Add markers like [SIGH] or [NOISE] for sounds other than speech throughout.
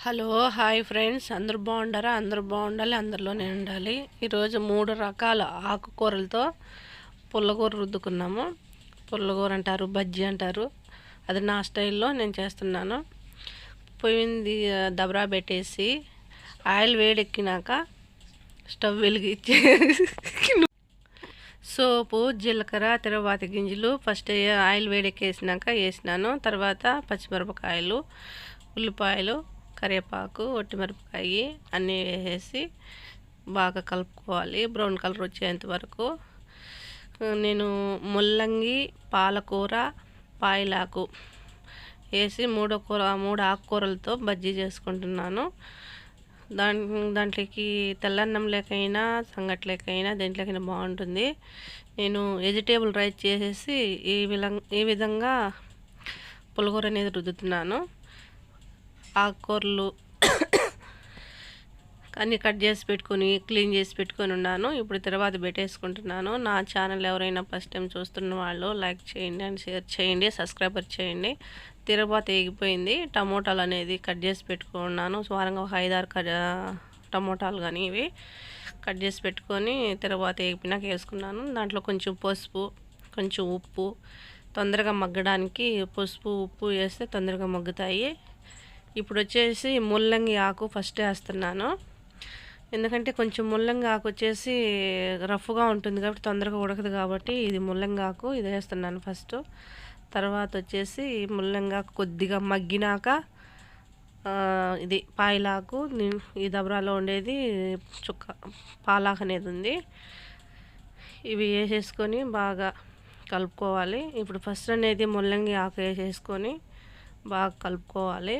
Hello hi friends. అందరు బాగుండారా? అందరు బాగుండాలి. అందరిలోనే ఉండాలి. ఈరోజు మూడు రకాల ఆకుకూరలతో పుల్లకూర రుద్దుకున్నాము. పుల్లగూర అంటారు బజ్జీ అంటారు. అది నా స్టైల్లో నేను చేస్తున్నాను. పొయ్యింది దబరా పెట్టేసి ఆయిల్ వేడెక్కినాక స్టవ్ వెలిగించి [LAUGHS] సోపు జీలకర్ర తిరువాతి గింజలు ఫస్ట్ ఆయిల్ వేడెక్కేసినాక వేసినాను. తర్వాత పచ్చిమిరపకాయలు ఉల్లిపాయలు కరివేపాకు ఒట్టిమిరపకాయ అన్నీ వేసేసి బాగా కలుపుకోవాలి. బ్రౌన్ కలర్ వచ్చేంత వరకు. నేను ముల్లంగి పాలకూర పాయలాకు వేసి మూడో కూర మూడు ఆకుకూరలతో బజ్జీ చేసుకుంటున్నాను. దాని దాంట్లోకి తెల్లన్నం లేకైనా సంగట్లేకైనా దేంట్లోకైనా బాగుంటుంది. నేను వెజిటేబుల్ రైస్ చేసేసి ఈ విధంగా ఈ విధంగా పులిహోర అనేది రుద్దుతున్నాను. ఆకుకూరలు అన్నీ కట్ చేసి పెట్టుకొని క్లీన్ చేసి పెట్టుకొని ఉన్నాను. ఇప్పుడు తర్వాత పెట్టేసుకుంటున్నాను. నా ఛానల్ ఎవరైనా ఫస్ట్ టైం చూస్తున్న వాళ్ళు లైక్ చేయండి అండ్ షేర్ చేయండి సబ్స్క్రైబర్ చేయండి. తిరుపతి ఎగిపోయింది. టమోటాలు అనేది కట్ చేసి పెట్టుకున్నాను. సుమారంగా ఒక ఐదారు కట్ టమోటాలు కానీ ఇవి కట్ చేసి పెట్టుకొని తిరగబాత ఎగిపినాక వేసుకున్నాను. దాంట్లో కొంచెం పసుపు కొంచెం ఉప్పు. తొందరగా మగ్గడానికి పసుపు ఉప్పు వేస్తే తొందరగా మగ్గుతాయి. ఇప్పుడు వచ్చేసి ముల్లంగి ఆకు ఫస్ట్ వేస్తున్నాను. ఎందుకంటే కొంచెం ముల్లంగి ఆకు వచ్చేసి రఫ్గా ఉంటుంది కాబట్టి తొందరగా ఉడకదు కాబట్టి ఇది ముల్లంగి ఆకు ఇది వేస్తున్నాను ఫస్ట్. తర్వాత వచ్చేసి ముల్లంగా కొద్దిగా మగ్గినాక ఇది పాయలాకు ఈ దబరాలో ఉండేది చుక్క పాలాకు అనేది ఉంది. ఇవి వేసేసుకొని బాగా కలుపుకోవాలి. ఇప్పుడు ఫస్ట్ అనేది ముల్లంగి ఆకు వేసేసుకొని బాగా కలుపుకోవాలి.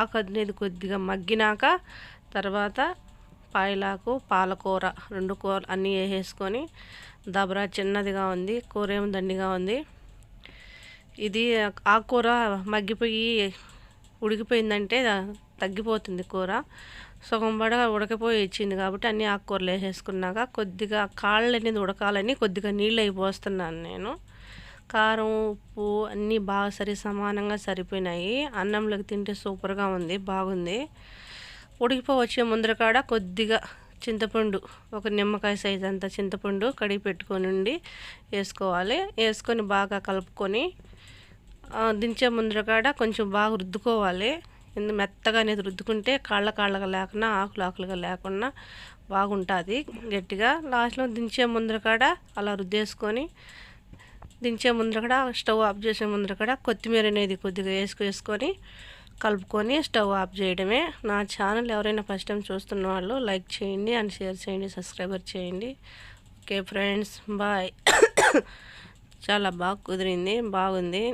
ఆకు అనేది కొద్దిగా మగ్గినాక తర్వాత పాయలాకు పాలకూర రెండు కూర అన్నీ వేసేసుకొని దబరా చిన్నదిగా ఉంది కూర ఏమో దండిగా ఉంది. ఇది ఆకుకూర మగ్గిపోయి ఉడికిపోయిందంటే తగ్గిపోతుంది కూర. సగం బడగా ఉడకపోయి ఇచ్చింది కాబట్టి అన్ని ఆకుకూరలు వేసేసుకున్నాక కొద్దిగా కాళ్ళు అనేది ఉడకాలని కొద్దిగా నీళ్ళు అయిపోస్తున్నాను నేను. కారం ఉప్పు అన్నీ బాగా సరి సమానంగా సరిపోయినాయి. అన్నంలోకి తింటే సూపర్గా ఉంది బాగుంది. ఉడికిపో వచ్చే ముందర కాడ కొద్దిగా చింతపండు ఒక నిమ్మకాయ సైజ్ అంత చింతపండు కడిగి పెట్టుకొని ఉండి వేసుకోవాలి. వేసుకొని బాగా కలుపుకొని దించే ముందర కాడ కొంచెం బాగా రుద్దుకోవాలి. ఎందు మెత్తగా అనేది రుద్దుకుంటే కాళ్ళ కాళ్ళగా లేకుండా ఆకులు ఆకులుగా లేకుండా బాగుంటుంది గట్టిగా. లాస్ట్లో దించే ముందర కాడ అలా రుద్దేసుకొని దించే ముందర కూడా స్టవ్ ఆఫ్ చేసే ముందర కూడా కొత్తిమీర అనేది కొద్దిగా వేసుకు వేసుకొని కలుపుకొని స్టవ్ ఆఫ్ చేయడమే. నా ఛానల్ ఎవరైనా ఫస్ట్ టైం చూస్తున్న వాళ్ళు లైక్ చేయండి అండ్ షేర్ చేయండి సబ్స్క్రైబర్ చేయండి. Okay friends bye. [COUGHS] చాలా బాగా కుదిరింది బాగుంది.